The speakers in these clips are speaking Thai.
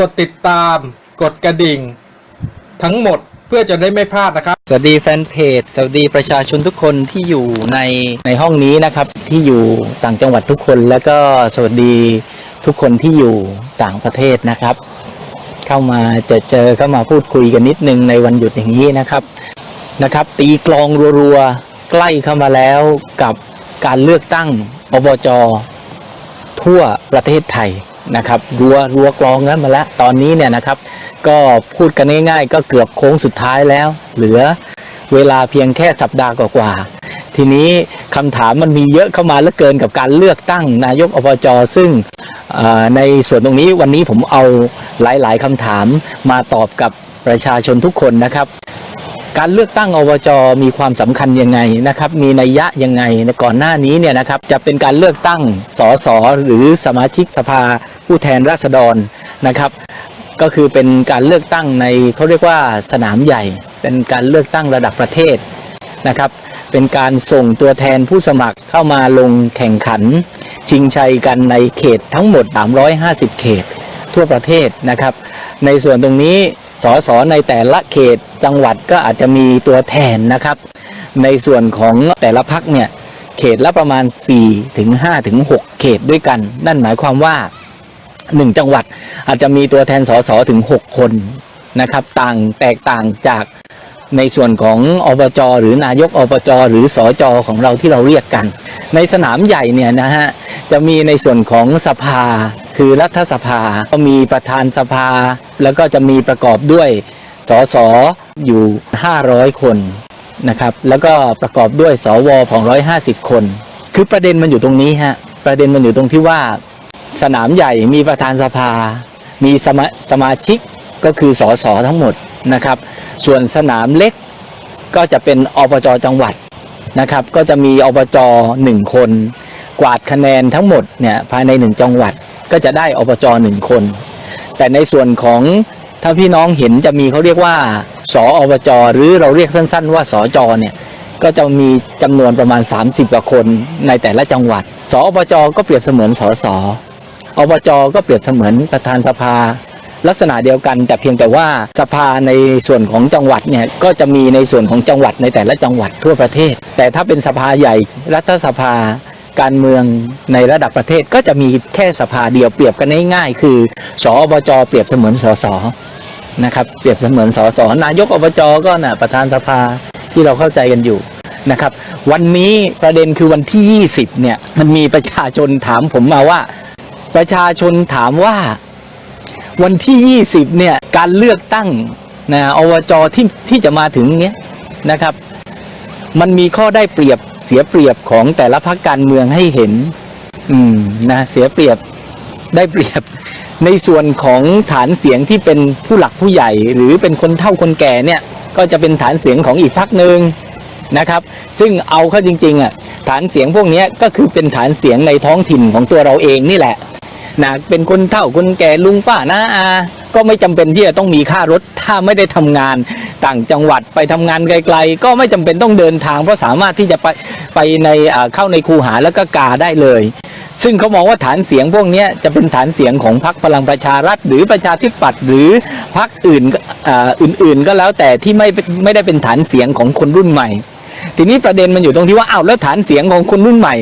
กดติดตาม กดกระดิ่ง ทั้งหมดเพื่อจะได้ไม่พลาดนะครับ สวัสดีแฟนเพจ สวัสดีประชาชนทุกคนที่อยู่ในในห้องนี้นะครับ ที่อยู่ต่างจังหวัดทุกคน แล้วก็สวัสดีทุกคนที่อยู่ต่างประเทศนะครับ เข้ามาเจอเจอเข้ามาพูดคุยกันนิดนึงในวันหยุดอย่างนี้นะครับนะครับ ตีกลองรัวๆใกล้เข้ามาแล้วกับการเลือกตั้งอบจทั่วประเทศไทย นะครับรัวรัวกลองนั้นมาแล้วตอนนี้เนี่ยนะครับ ก็พูดกันง่าย ๆ ก็เกือบโค้งสุดท้ายแล้ว เหลือเวลาเพียงแค่สัปดาห์กว่าๆทีนี้คำถามมันมีเยอะเข้ามาเหลือเกินกับการเลือกตั้งนายกอบจซึ่งในส่วนตรงนี้วันนี้ผมเอาหลายๆคำถามมาตอบกับประชาชนทุกคนนะครับ การเลือกตั้งอบจมีความสำคัญยังไงนะครับ มีนัยยะยังไงก่อนหน้านี้เนี่ยนะครับ จะเป็นการเลือกตั้งสสหรือสมาชิกสภา ผู้แทนราษฎรนะครับ ก็คือเป็นการเลือกตั้งในเขาเรียกว่าสนามใหญ่ เป็นการเลือกตั้งระดับประเทศนะครับ เป็นการส่งตัวแทนผู้สมัครเข้ามาลงแข่งขัน ชิงชัยกันในเขตทั้งหมด 350 เขตทั่วประเทศนะครับ ในส่วนตรงนี้สสในแต่ละเขตจังหวัดก็อาจจะมีตัวแทนนะครับ ในส่วนของแต่ละพักเนี่ยเขตละประมาณ4ถึง5ถึง6เขตด้วยกัน นั่นหมายความว่า 1จังหวัดอาจจะมีตัวแทนสสถึง 6 คนนะครับ ต่างแตกต่างจากในส่วนของอบจหรือนายกอบจหรือสอจอของเราที่เราเรียกกัน ในสนามใหญ่เนี่ยนะฮะจะมีในส่วนของสภาคือรัฐสภาก็มีประธานสภา แล้วก็จะมีประกอบด้วยสสอยู่ 500 คนนะครับ แล้วก็ประกอบด้วยสว 250 คน คือประเด็นมันอยู่ตรงนี้ฮะประเด็นมันอยู่ตรงที่ว่า สนามใหญ่มีประธานสภา มีสมาสมาชิกก็คือสสทั้งหมดนะครับ ส่วนสนามเล็กก็จะเป็นอบจจังหวัดนะครับ ก็จะมีอบจหนึ่งคน กวาดคะแนนทั้งหมดเนี่ยภายในหนึ่งจังหวัดก็จะได้อบจหนึ่งคน แต่ในส่วนของถ้าพี่น้องเห็นจะมีเขาเรียกว่าสออบจหรือเราเรียกสั้น ๆ ว่าสอจเนี่ยก็จะมีจำนวนประมาณ 30กว่าคนในแต่ละจังหวัด สออบจก็เปรียบเสมือนสสอ อบจก็เปรียบเสมือนประธานสภา ลักษณะเดียวกันแต่เพียงแต่ว่าสภาในส่วนของจังหวัดเนี่ยก็จะมีในส่วนของจังหวัดในแต่ละจังหวัดทั่วประเทศ แต่ถ้าเป็นสภาใหญ่รัฐสภาการเมืองในระดับประเทศก็จะมีแค่สภาเดียวเปรียบกันง่ายๆคือสอบจเปรียบเสมือนสสนะครับเปรียบเสมือนสสนายกอบจก็น่ะประธานสภาที่เราเข้าใจกันอยู่นะครับ วันนี้ประเด็นคือวันที่ 20เนี่ยมันมีประชาชนถามผมมาว่า ประชาชนถามว่าวันที่ 20 เนี่ย การเลือกตั้งนะอบจที่ที่จะมาถึงเนี้ยนะครับ มันมีข้อได้เปรียบเสียเปรียบของแต่ละพรรคการเมืองให้เห็น อืมนะเสียเปรียบได้เปรียบในส่วนของฐานเสียงที่เป็นผู้หลักผู้ใหญ่ หรือเป็นคนเฒ่าคนแก่เนี่ย ก็จะเป็นฐานเสียงของอีกพรรคหนึ่งนะครับ ซึ่งเอาเข้าจริงๆอะฐานเสียงพวกนี้ก็คือเป็นฐานเสียงในท้องถิ่นของตัวเราเองนี่แหละ นะเป็นคนเฒ่าคนแก่ลุงป้าน้าอา ก็ไม่จำเป็นที่จะต้องมีค่ารถ ถ้าไม่ได้ทำงานต่างจังหวัดไปทำงานไกล ๆ ก็ไม่จำเป็นต้องเดินทาง เพราะสามารถที่จะไปไปในเข้าในคูหาแล้วก็กาได้เลย ซึ่งเขามองว่าฐานเสียงพวกนี้จะเป็นฐานเสียงของพรรคพลังประชารัฐ หรือประชาธิปัตย์หรือพรรคอื่นอื่นๆ ก็แล้วแต่ที่ไม่ไม่ได้เป็นฐานเสียงของคนรุ่นใหม่ ทีนี้ประเด็นมันอยู่ตรงที่ว่าอ้าวแล้วฐานเสียงของคนรุ่นใหม่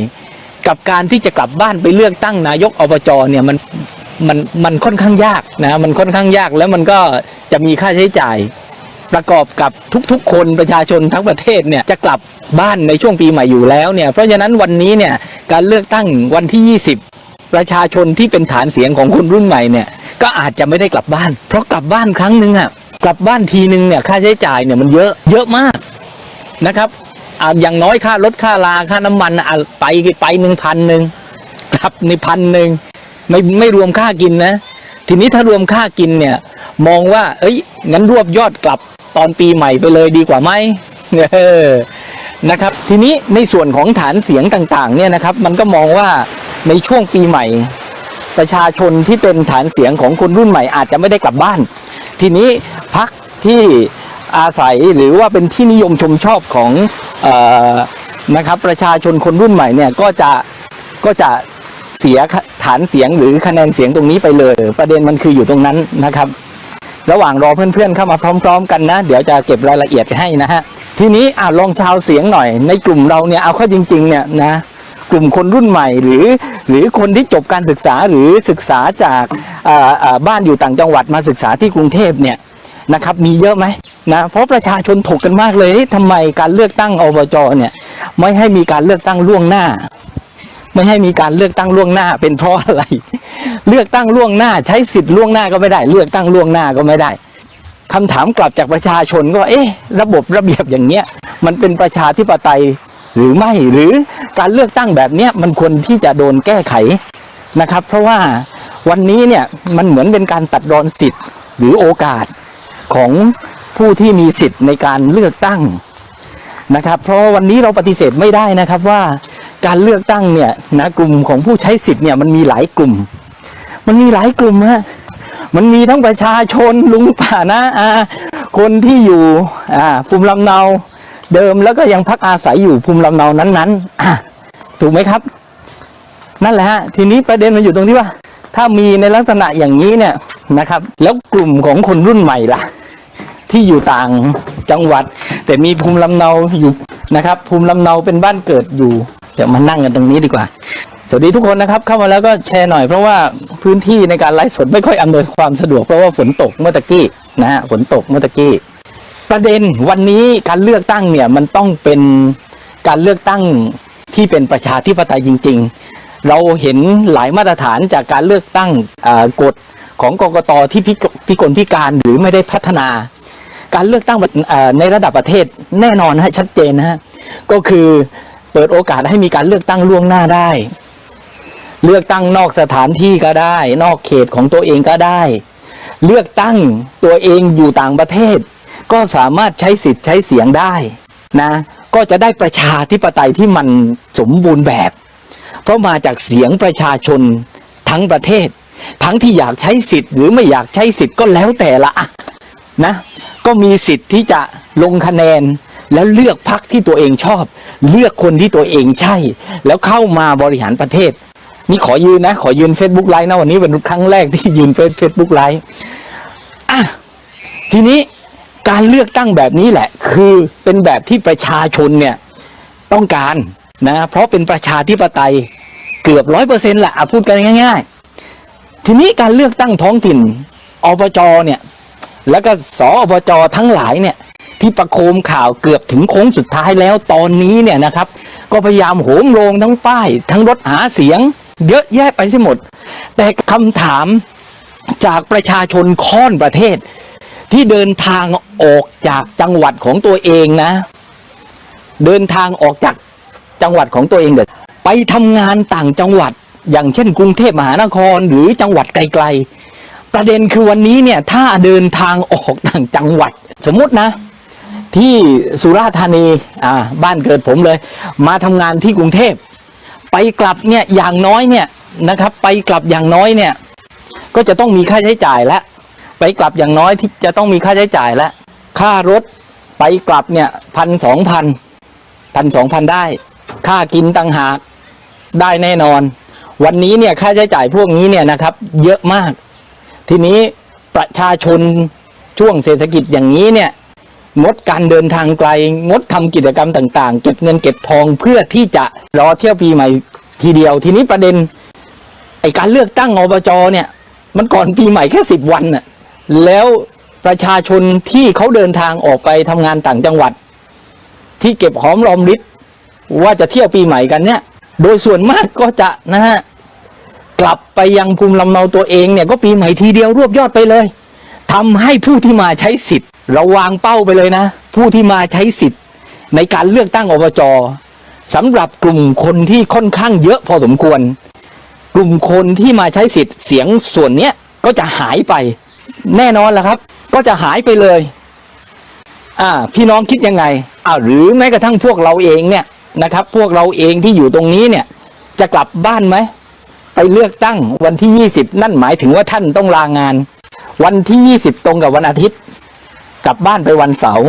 กับการที่จะกลับบ้านไปเลือกตั้งนายกอบจเนี่ยมันมันมันค่อนข้างยากนะมันค่อนข้างยากแล้วมันก็จะมีค่าใช้จ่าย ประกอบกับทุกๆ คนประชาชนทั้งประเทศเนี่ยจะกลับบ้านในช่วงปีใหม่อยู่แล้วเนี่ยเพราะฉะนั้นวันนี้เนี่ยการเลือกตั้งวันที่ 20 ประชาชนที่เป็นฐานเสียงของคนรุ่นใหม่เนี่ยก็อาจจะไม่ได้กลับบ้าน เพราะกลับบ้านครั้งหนึ่งอะกลับบ้านทีหนึ่งเนี่ยค่าใช้จ่ายเนี่ยมันเยอะเยอะมากนะครับ อย่างน้อยค่ารถค่าลาค่าน้ำมันอะไปไปหนึ่งพันหนึ่งกลับในพันหนึ่งไม่ไม่รวมค่ากินนะ ทีนี้ถ้ารวมค่ากินเนี่ย มองว่า เอ้ยงั้นรวบยอดกลับตอนปีใหม่ไปเลยดีกว่าไหมเออนะครับ ทีนี้ในส่วนของฐานเสียงต่างๆ เนี่ยนะครับ มันก็มองว่าในช่วงปีใหม่ ประชาชนที่เป็นฐานเสียงของคนรุ่นใหม่อาจจะไม่ได้กลับบ้าน ทีนี้พักที่ อาศัยหรือว่าเป็นที่นิยมชมชอบของออนะครับประชาชนคนรุ่นใหม่เนี่ยก็จะก็จะเสียฐานเสียงหรือคะแนนเสียงตรงนี้ไปเลย ประเด็นมันคืออยู่ตรงนั้นนะครับ ระหว่างรอเพื่อนๆเข้ามาพร้อม ๆ กันนะ เดี๋ยวจะเก็บรายละเอียดให้นะฮะทีนี้อ่าลองซาวเสียงหน่อย ในกลุ่มเราเนี่ยเอาเข้าจริง ๆ เนี่ยนะกลุ่มคนรุ่นใหม่หรือ หรือคนที่จบการศึกษาหรือศึกษาจากบ้านอยู่ต่างจังหวัดมาศึกษาที่กรุงเทพเนี่ยนะครับ มีเยอะไหม นะเพราะประชาชนถกกันมากเลยเฮ้ยทำไมการเลือกตั้งอบจเนี่ยไม่ให้มีการเลือกตั้งล่วงหน้า ไม่ให้มีการเลือกตั้งล่วงหน้า เป็นเพราะอะไร เลือกตั้งล่วงหน้า ใช้สิทธิ์ล่วงหน้าก็ไม่ได้ เลือกตั้งล่วงหน้าก็ไม่ได้คำถามกลับจากประชาชนก็เอ๊ะระบบระเบียบอย่างเนี้ยมันเป็นประชาธิปไตยหรือไม่หรือการเลือกตั้งแบบเนี้ยมันควรที่จะโดนแก้ไขนะครับ เพราะว่าวันนี้เนี่ยมันเหมือนเป็นการตัดรอนสิทธิ์หรือโอกาสของ ผู้ที่มีสิทธิ์ในการเลือกตั้งนะครับ เพราะวันนี้เราปฏิเสธไม่ได้นะครับว่าการเลือกตั้งเนี่ยนะกลุ่มของผู้ใช้สิทธิ์เนี่ยมันมีหลายกลุ่ม มันมีหลายกลุ่มฮะมันมีทั้งประชาชนลุงป่านะอาคนที่อยู่อ่าภูมิลำเนาเดิมแล้วก็ยังพักอาศัยอยู่ภูมิลำเนานั้นๆอะถูกไหมครับ นั่นแหละฮะทีนี้ประเด็นมันอยู่ตรงที่ว่า ถ้ามีในลักษณะอย่างนี้เนี่ยนะครับ แล้วกลุ่มของคนรุ่นใหม่ล่ะ ที่อยู่ต่างจังหวัด แต่มีภูมิลำเนาอยู่นะครับ ภูมิลำเนาเป็นบ้านเกิดอยู่ เดี๋ยวมานั่งกันตรงนี้ดีกว่า สวัสดีทุกคนนะครับ เข้ามาแล้วก็แชร์หน่อยเพราะว่าพื้นที่ในการไลฟ์สดไม่ค่อยอำนวยความสะดวกเพราะว่าฝนตกเมื่อตะกี้นะฮะฝนตกเมื่อตะกี้ ประเด็นวันนี้การเลือกตั้งเนี่ยมันต้องเป็นการเลือกตั้งที่เป็นประชาธิปไตยจริง ๆ เราเห็นหลายมาตรฐานจากการเลือกตั้งกฎของกกตที่พิกลพิการหรือไม่ได้พัฒนา การเลือกตั้งในระดับประเทศแน่นอนนะฮะชัดเจนนะฮะก็คือเปิดโอกาสให้มีการเลือกตั้งล่วงหน้าได้ เลือกตั้งนอกสถานที่ก็ได้ นอกเขตของตัวเองก็ได้ เลือกตั้งตัวเองอยู่ต่างประเทศ ก็สามารถใช้สิทธิ์ใช้เสียงได้นะ ก็จะได้ประชาธิปไตยที่มันสมบูรณ์แบบ เพราะมาจากเสียงประชาชนทั้งประเทศ ทั้งที่อยากใช้สิทธิ์หรือไม่อยากใช้สิทธิ์ก็แล้วแต่ละนะ ก็มีสิทธิ์ที่จะลงคะแนน แล้วเลือกพรรคที่ตัวเองชอบ เลือกคนที่ตัวเองใช่ แล้วเข้ามาบริหารประเทศ นี่ขอยืนนะ ขอยืน Facebook ไลฟ์นะวันนี้เป็นครั้งแรกที่ยืนเฟซเฟซบุ๊กไลฟ์อะทีนี้การเลือกตั้งแบบนี้แหละ คือเป็นแบบที่ประชาชนเนี่ยต้องการนะเพราะเป็นประชาธิปไตยเกือบร้อยเปอร์เซ็นต์แหละอะพูดกันง่าย ๆ ทีนี้การเลือกตั้งท้องถิ่นอบจเนี่ย แล้วก็สอบจทั้งหลายเนี่ยที่ประโคมข่าวเกือบถึงโค้งสุดท้ายแล้วตอนนี้เนี่ยนะครับ ก็พยายามโหมโรงทั้งป้าย ทั้งรถหาเสียง เยอะแยะไปเสียหมด แต่คำถามจากประชาชนค่อนประเทศ ที่เดินทางออกจากจังหวัดของตัวเองนะ เดินทางออกจากจังหวัดของตัวเองเด็ดไปทำงานต่างจังหวัด อย่างเช่น กรุงเทพมหานครหรือจังหวัดไกล ประเด็นคือวันนี้เนี่ยถ้าเดินทางออกต่างจังหวัด สมมตินะ ที่สุราษฎร์ธานีอ่าบ้านเกิดผมเลย มาทำงานที่กรุงเทพ ไปกลับเนี่ยอย่างน้อยเนี่ยนะครับ ไปกลับอย่างน้อยเนี่ยก็จะต้องมีค่าใช้จ่ายแล้วไปกลับอย่างน้อยที่จะต้องมีค่าใช้จ่ายแล้วค่ารถไปกลับเนี่ยพันสองพันพันสองพันได้ ค่ากินต่างหากได้แน่นอน วันนี้เนี่ยค่าใช้จ่ายพวกนี้เนี่ยนะครับ เยอะมาก ทีนี้ประชาชนช่วงเศรษฐกิจอย่างนี้เนี่ยงดการเดินทางไกล งดทำกิจกรรมต่างๆ เก็บเงินเก็บทองเพื่อที่จะรอเที่ยวปีใหม่ทีเดียว ทีนี้ประเด็นไอการเลือกตั้งอบจเนี่ย มันก่อนปีใหม่แค่สิบวันน่ะแล้วประชาชนที่เขาเดินทางออกไปทำงานต่างจังหวัด ที่เก็บหอมรอมริบว่าจะเที่ยวปีใหม่กันเนี่ย โดยส่วนมากก็จะนะฮะ กลับไปยังภูมิลำเนาตัวเองเนี่ยก็ปีใหม่ทีเดียวรวบยอดไปเลยทำให้ผู้ที่มาใช้สิทธิ์เราวางเป้าไปเลยนะ ผู้ที่มาใช้สิทธิ์ในการเลือกตั้งอบจสำหรับกลุ่มคนที่ค่อนข้างเยอะพอสมควร กลุ่มคนที่มาใช้สิทธิ์เสียงส่วนเนี้ยก็จะหายไป แน่นอนแหละครับ ก็จะหายไปเลย อ่า พี่น้องคิดยังไงอ่าหรือแม้กระทั่งพวกเราเองเนี่ยนะครับ พวกเราเองที่อยู่ตรงนี้เนี่ย จะกลับบ้านไหม ไปเลือกตั้งวันที่ยี่สิบนั่นหมายถึงว่าท่านต้องลางาน วันที่ยี่สิบตรงกับวันอาทิตย์ กลับบ้านไปวันเสาร์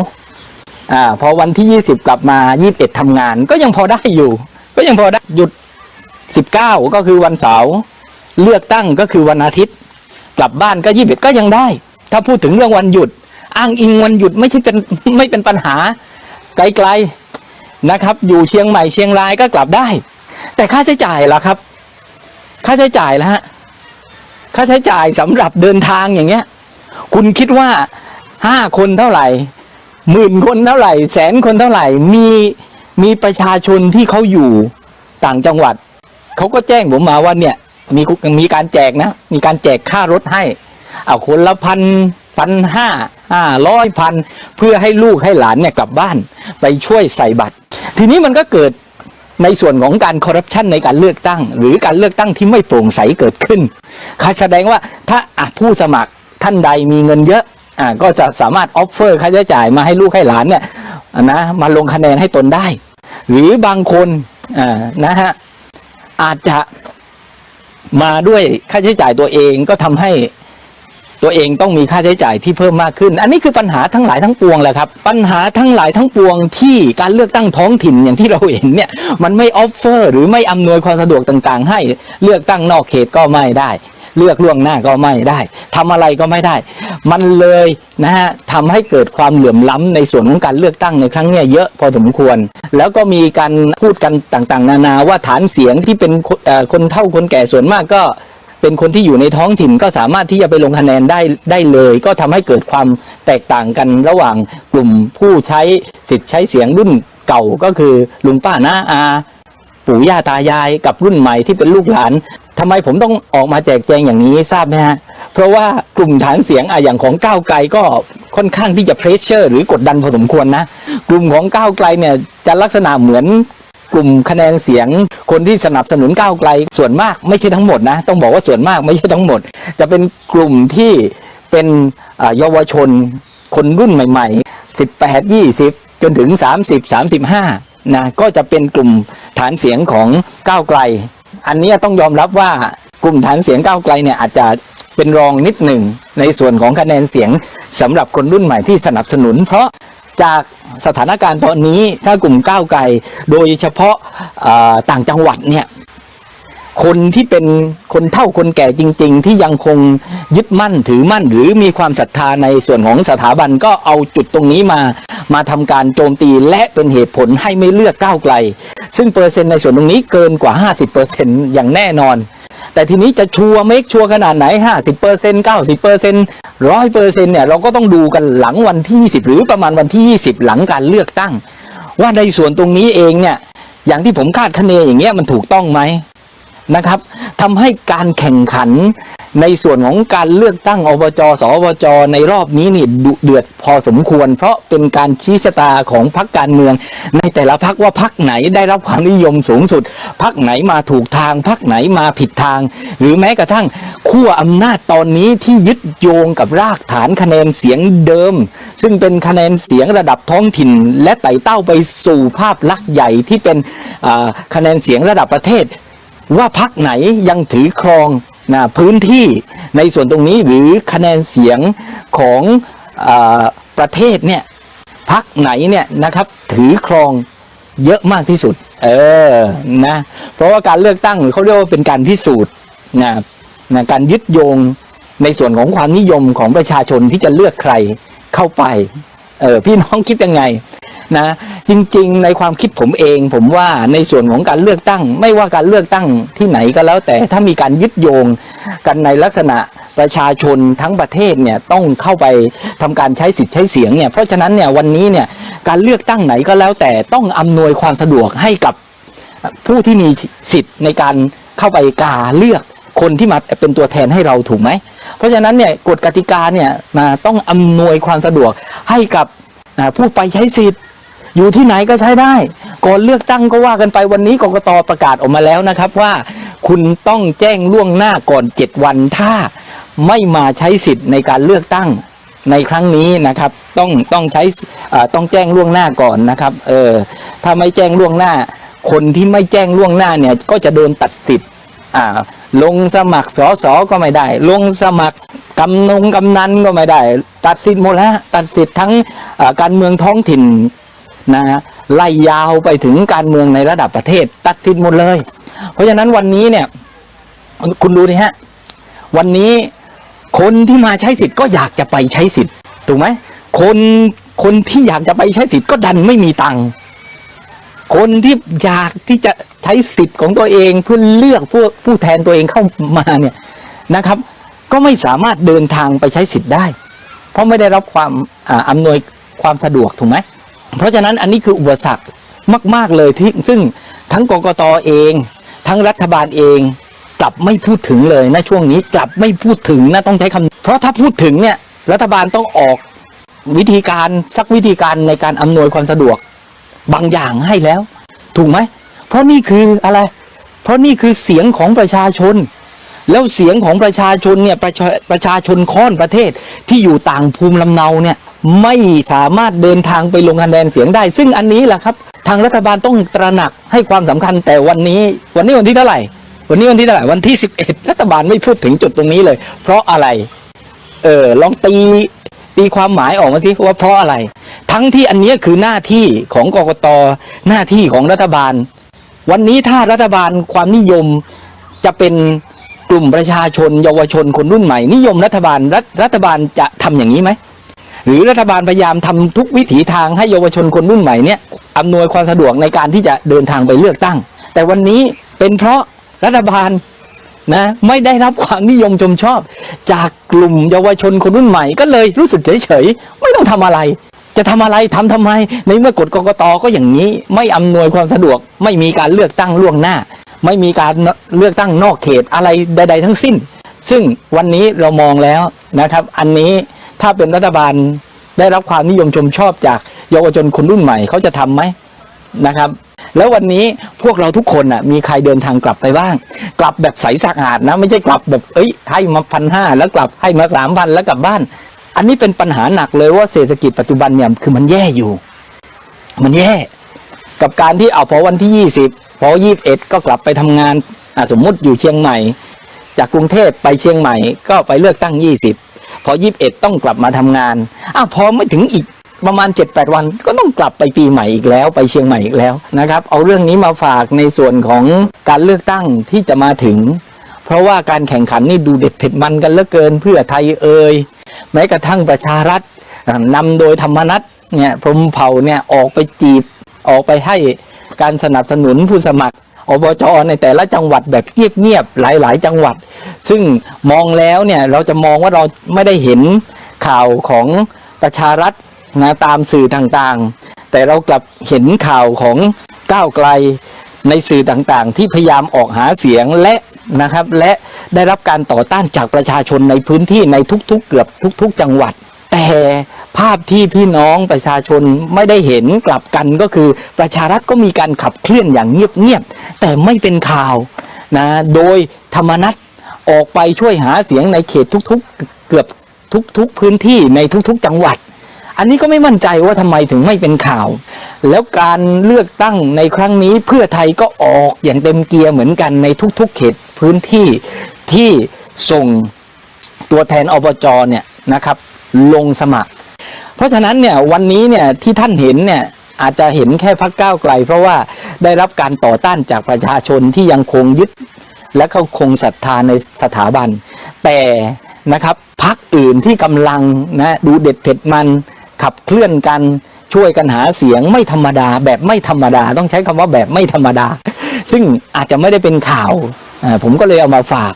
อ่าพอวันที่ยี่สิบกลับมายี่สิบเอ็ดทำงาน ก็ยังพอได้อยู่ ก็ยังพอได้หยุดสิบเก้าก็คือวันเสาร์เลือกตั้งก็คือวันอาทิตย์ กลับบ้านก็ยี่สิบก็ยังได้ ถ้าพูดถึงเรื่องวันหยุด อ้างอิงวันหยุดไม่ใช่เป็นไม่เป็นปัญหาไกลๆนะครับ อยู่เชียงใหม่เชียงรายก็กลับได้ แต่ค่าใช้จ่ายล่ะครับ ค่าใช้จ่ายแล้วฮะค่าใช้จ่ายสำหรับเดินทางอย่างเงี้ย คุณคิดว่าห้าคนเท่าไหร่หมื่นคนเท่าไหร่ แสนคนเท่าไหร่ มีมีประชาชนที่เขาอยู่ต่างจังหวัดเขาก็แจ้งผมมาว่าเนี่ยมีมีการแจกนะ มีการแจกค่ารถให้เอาคนละพันพันห้าห้าร้อยพันเพื่อให้ลูกให้หลานเนี่ยกลับบ้านไปช่วยใส่บัตร ทีนี้มันก็เกิด ในส่วนของการคอร์รัปชันในการเลือกตั้ง หรือการเลือกตั้งที่ไม่โปร่งใสเกิดขึ้นค่าแสดงว่าถ้าผู้สมัครท่านใดมีเงินเยอะอะก็จะสามารถออฟเฟอร์ค่าใช้จ่ายมาให้ลูกให้หลานเนี่ยนะมาลงคะแนนให้ตนได้ หรือบางคนอ่านะฮะอาจจะมาด้วยค่าใช้จ่ายตัวเองก็ทำให้ ตัวเองต้องมีค่าใช้จ่ายที่เพิ่มมากขึ้น อันนี้คือปัญหาทั้งหลายทั้งปวงแหละครับ ปัญหาทั้งหลายทั้งปวงที่การเลือกตั้งท้องถิ่นอย่างที่เราเห็นเนี่ยมันไม่ออฟเฟอร์ หรือไม่อำนวยความสะดวกต่างๆ ให้เลือกตั้งนอกเขตก็ไม่ได้ เลือกล่วงหน้าก็ไม่ได้ทำอะไรก็ไม่ได้ มันเลยนะฮะทำให้เกิดความเหลื่อมล้ำในส่วนของการเลือกตั้งในครั้งเนี้ยเยอะพอสมควร แล้วก็มีการพูดกันต่างๆ นานาว่าฐานเสียงที่เป็นคนเอ่อคนเฒ่าคนแก่ส่วนมากก็ เป็นคนที่อยู่ในท้องถิ่นก็สามารถที่จะไปลงคะแนนได้ได้เลย ก็ทำให้เกิดความแตกต่างกันระหว่างกลุ่มผู้ใช้สิทธิ์ใช้เสียงรุ่นเก่าก็คือลุงป้าน้าอา ปู่ย่าตายายกับรุ่นใหม่ที่เป็นลูกหลานทำไมผมต้องออกมาแจกแจงอย่างนี้ทราบไหมฮะเพราะว่ากลุ่มฐานเสียงอะอย่างของก้าวไกลก็ค่อนข้างที่จะเพรสเชอร์หรือกดดันพอสมควรนะ กลุ่มของก้าวไกลเนี่ยจะลักษณะเหมือน กลุ่มคะแนนเสียง คนที่สนับสนุนก้าวไกล ส่วนมากไม่ใช่ทั้งหมดนะ ต้องบอกว่าส่วนมากไม่ใช่ทั้งหมด จะเป็นกลุ่มที่เป็นเยาวชน คนรุ่นใหม่ ๆ 18 20 จนถึง 30 35นะก็จะเป็นกลุ่มฐานเสียงของก้าวไกล อันนี้ต้องยอมรับว่ากลุ่มฐานเสียงก้าวไกลเนี่ยอาจจะเป็นรองนิดหนึ่งในส่วนของคะแนนเสียงสำหรับคนรุ่นใหม่ที่สนับสนุน เพราะจาก สถานการณ์ตอนนี้ถ้ากลุ่มก้าวไกลโดยเฉพาะต่างจังหวัดเนี่ยคนที่เป็นคนเฒ่าคนแก่จริง ๆ ที่ยังคงยึดมั่นถือมั่น หรือมีความศรัทธาในส่วนของสถาบันก็เอาจุดตรงนี้มามาทำการโจมตีและเป็นเหตุผลให้ไม่เลือกก้าวไกล ซึ่งเปอร์เซ็นต์ในส่วนตรงนี้เกินกว่า 50%อย่างแน่นอน แต่ทีนี้จะชัวร์เมกชัวร์ขนาดไหนห้าสิบเปอร์เซ็นต์เก้าสิบเปอร์เซ็นต์ร้อยเปอร์เซ็นต์เนี่ยเราก็ต้องดูกันหลังวันที่สิบหรือประมาณวันที่สิบหลังการเลือกตั้ง ว่าในส่วนตรงนี้เองเนี่ยอย่างที่ผมคาดคะเนอย่างเงี้ยมันถูกต้องไหม นะครับทำให้การแข่งขันในส่วนของการเลือกตั้งอบจสอบจในรอบนี้นี่ดุเดือดพอสมควร เพราะเป็นการชี้ชะตาของพรรคการเมือง ในแต่ละพรรคว่าพรรคไหนได้รับความนิยมสูงสุดพรรคไหนมาถูกทางพรรคไหนมาผิดทาง หรือแม้กระทั่งขั้วอำนาจตอนนี้ที่ยึดโยงกับรากฐานคะแนนเสียงเดิม ซึ่งเป็นคะแนนเสียงระดับท้องถิ่น และไต่เต้าไปสู่ภาพลักษณ์ใหญ่ที่เป็นคะแนนเสียงระดับประเทศ ว่าพักไหนยังถือครองนะพื้นที่ในส่วนตรงนี้หรือคะแนนเสียงของอประเทศเนี่ยพักไหนเนี่ยนะครับถือครองเยอะมากที่สุด เออนะเพราะว่าการเลือกตั้งเขาเรียกว่าเป็นการพิสูจน์นะนะการยึดโยงในส่วนของความนิยมของประชาชนที่จะเลือกใครเข้าไปเออพี่น้องคิดยังไง นะ จริงๆ ในความคิดผมเอง ผมว่าในส่วนของการเลือกตั้ง ไม่ว่าการเลือกตั้งที่ไหนก็แล้ว แต่ถ้ามีการยึดโยงกันในลักษณะประชาชนทั้งประเทศเนี่ยต้องเข้าไปทำการใช้สิทธิ์ใช้เสียงเนี่ยเพราะฉะนั้นเนี่ยวันนี้เนี่ยการเลือกตั้งไหนก็แล้วแต่ต้องอำนวยความสะดวกให้กับผู้ที่มีสิทธิ์ในการเข้าไปกาเลือกคนที่มาเป็นตัวแทนให้เราถูกไหม เพราะฉะนั้นเนี่ยกฎกติกาเนี่ยมาต้องอำนวยความสะดวกให้กับอ่าผู้ไปใช้สิทธิ์ อยู่ที่ไหนก็ใช้ได้ ก่อนเลือกตั้งก็ว่ากันไปวันนี้กกตประกาศออกมาแล้วนะครับว่าคุณต้องแจ้งล่วงหน้าก่อน 7 วันถ้าไม่มาใช้สิทธิ์ในการเลือกตั้งในครั้งนี้นะครับต้องต้องใช้ต้องแจ้งล่วงหน้าก่อนนะครับเออถ้าไม่แจ้งล่วงหน้า คนที่ไม่แจ้งล่วงหน้าเนี่ยก็จะโดนตัดสิทธิ์อ่าลงสมัครสอสอก็ไม่ได้ ลงสมัครกำนงกำนันก็ไม่ได้ ตัดสิทธิ์หมดแล้วตัดสิทธิ์ทั้งการเมืองท้องถิ่น นะฮะไล่ยาวไปถึงการเมืองในระดับประเทศ ตัดสิทธิ์หมดเลย เพราะฉะนั้นวันนี้เนี่ยคุณดูดิฮะวันนี้คนที่มาใช้สิทธิ์ก็อยากจะไปใช้สิทธิ์ถูกไหมคนคนที่อยากจะไปใช้สิทธิ์ก็ดันไม่มีตังค์คนที่อยากที่จะใช้สิทธิ์ของตัวเองเพื่อเลือกผู้ผู้แทนตัวเองเข้ามาเนี่ยนะครับ ก็ไม่สามารถเดินทางไปใช้สิทธิ์ได้ เพราะไม่ได้รับความอ่าอำนวยความสะดวกถูกไหม เพราะฉะนั้นอันนี้คืออุปสรรคมาก ๆ เลยที่ซึ่งทั้งกกตเอง ทั้งรัฐบาลเองกลับไม่พูดถึงเลยนะช่วงนี้กลับไม่พูดถึงนะต้องใช้คำเพราะถ้าพูดถึงเนี่ยรัฐบาลต้องออกวิธีการสักวิธีการในการอำนวยความสะดวกบางอย่างให้แล้ว ถูกไหม เพราะนี่คืออะไร เพราะนี่คือเสียงของประชาชน แล้วเสียงของประชาชนเนี่ยประชาประชาชนค้อนประเทศที่อยู่ต่างภูมิลำเนาเนี่ย ไม่สามารถเดินทางไปลงคะแนนเสียงได้ ซึ่งอันนี้แหละครับ ทางรัฐบาลต้องตระหนักให้ความสำคัญแต่วันนี้ วันนี้วันที่เท่าไหร่ วันนี้วันที่เท่าไหร่วันที่ 11 รัฐบาลไม่พูดถึงจุดตรงนี้เลย เพราะอะไร เออลองตีตีความหมายออกมาทีว่าเพราะอะไร ทั้งที่อันนี้คือหน้าที่ของกกตหน้าที่ของรัฐบาล วันนี้ถ้ารัฐบาลความนิยมจะเป็นกลุ่มประชาชน เยาวชนคนรุ่นใหม่ นิยมรัฐบาลรัฐรัฐบาลจะทำอย่างนี้ไหม หรือรัฐบาลพยายามทำทุกวิถีทางให้เยาวชนคนรุ่นใหม่เนี่ยอำนวยความสะดวกในการที่จะเดินทางไปเลือกตั้ง แต่วันนี้เป็นเพราะรัฐบาลนะไม่ได้รับความนิยมชมชอบ จากกลุ่มเยาวชนคนรุ่นใหม่ก็เลยรู้สึกเฉยๆไม่ต้องทำอะไร จะทำอะไรทำทำไม ในเมื่อกฎกกตก็อย่างนี้ ไม่อำนวยความสะดวก ไม่มีการเลือกตั้งล่วงหน้า ไม่มีการเลือกตั้งนอกเขตอะไรใด ๆ ทั้งสิ้น ซึ่งวันนี้เรามองแล้วนะครับ อันนี้ ถ้าเป็นรัฐบาลได้รับความนิยมชมชอบจากเยาวชนคนรุ่นใหม่เขาจะทำไหมนะครับ แล้ววันนี้พวกเราทุกคนอะมีใครเดินทางกลับไปบ้าง กลับแบบใสสะอาดนะ ไม่ใช่กลับแบบเอ้ยให้มาพันห้าแล้วกลับให้มาสามพันแล้วกลับบ้าน อันนี้เป็นปัญหาหนักเลยว่าเศรษฐกิจปัจจุบันเนี่ยคือมันแย่อยู่ มันแย่ กับการที่เอาพอวันที่ยี่สิบพอยี่บเอ็ดก็กลับไปทำงานอสมมุติอยู่เชียงใหม่ จากกรุงเทพไปเชียงใหม่ก็ไปเลือกตั้งยี่สิบ พอยี่บเอ็ดต้องกลับมาทำงานอ้าวพอไม่ถึงอีกประมาณ 7-8 วันก็ต้องกลับไปปีใหม่อีกแล้ว ไปเชียงใหม่อีกแล้วนะครับ เอาเรื่องนี้มาฝากในส่วนของการเลือกตั้งที่จะมาถึง เพราะว่าการแข่งขันนี่ดูเด็ดเผ็ดมันกันเหลือเกินเพื่อไทยเอ่ยแม้กระทั่งประชารัฐอ่านำโดยธรรมนัตเนี่ยพรหมเผ่าเนี่ยออกไปจีบออกไปให้การสนับสนุนผู้สมัคร อบจในแต่ละจังหวัดแบบเงียบๆหลาย ๆ จังหวัด ซึ่งมองแล้วเนี่ยเราจะมองว่าเราไม่ได้เห็นข่าวของประชารัฐนะตามสื่อต่างๆ แต่เรากลับเห็นข่าวของก้าวไกลในสื่อต่างๆ ที่พยายามออกหาเสียงและนะครับและได้รับการต่อต้านจากประชาชนในพื้นที่ในทุกๆเกือบทุก ๆ จังหวัด แต่ภาพที่พี่น้องประชาชนไม่ได้เห็นกลับกันก็คือประชารัฐก็มีการขับเคลื่อนอย่างเงียบๆแต่ไม่เป็นข่าวนะโดยธรรมนัตออกไปช่วยหาเสียงในเขตทุกๆ เกือบทุกๆพื้นที่ในทุกๆจังหวัด อันนี้ก็ไม่มั่นใจว่าทำไมถึงไม่เป็นข่าว แล้วการเลือกตั้งในครั้งนี้เพื่อไทยก็ออกอย่างเต็มเกียร์เหมือนกันในทุกๆ เขตพื้นที่ที่ส่งตัวแทนอบจเนี่ยนะครับ ลงสมัคร เพราะฉะนั้นเนี่ยวันนี้เนี่ยที่ท่านเห็นเนี่ยอาจจะเห็นแค่พักก้าวไกล เพราะว่าได้รับการต่อต้านจากประชาชนที่ยังคงยึด และเขาคงศรัทธาในสถาบัน แต่นะครับพักอื่นที่กำลังนะดูเด็ดเผ็ดมันขับเคลื่อนกันช่วยกันหาเสียงไม่ธรรมดา แบบไม่ธรรมดา ต้องใช้คำว่าแบบไม่ธรรมดา ซึ่งอาจจะไม่ได้เป็นข่าว ผมก็เลยเอามาฝาก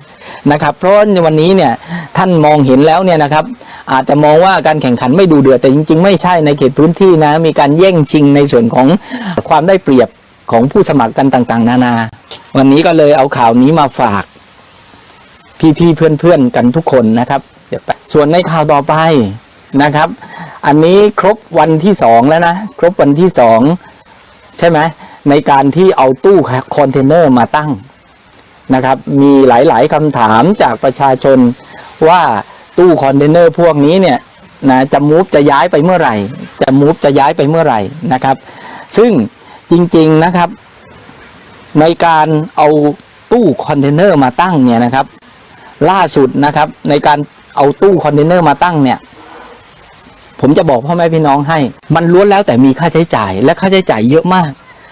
นะครับ เพราะในวันนี้เนี่ยท่านมองเห็นแล้วเนี่ยนะครับ อาจจะมองว่าการแข่งขันไม่ดูเดือดแต่จริง ๆ ไม่ใช่ในเขตพื้นที่นะมีการแย่งชิงในส่วนของความได้เปรียบของผู้สมัครกันต่างๆ นานา วันนี้ก็เลยเอาข่าวนี้มาฝาก พี่ๆเพื่อนๆกันทุกคนนะครับเดี๋ยวไปส่วนในข่าวต่อไปนะครับ อันนี้ครบวันที่สองแล้วนะ ครบวันที่สองใช่ไหมในการที่เอาตู้คอนเทนเนอร์มาตั้ง นะครับ มีหลาย ๆคำถามจากประชาชนว่าตู้คอนเทนเนอร์พวกนี้เนี่ยนะจะมูฟจะย้ายไปเมื่อไหร่ จะมูฟจะย้ายไปเมื่อไหร่นะครับ ซึ่งจริง ๆนะครับ ในการเอาตู้คอนเทนเนอร์มาตั้งเนี่ยนะครับ ล่าสุดนะครับในการเอาตู้คอนเทนเนอร์มาตั้งเนี่ยผมจะบอกพ่อแม่พี่น้องให้ มันล้วนแล้วแต่มีค่าใช้จ่ายและค่าใช้จ่ายเยอะมาก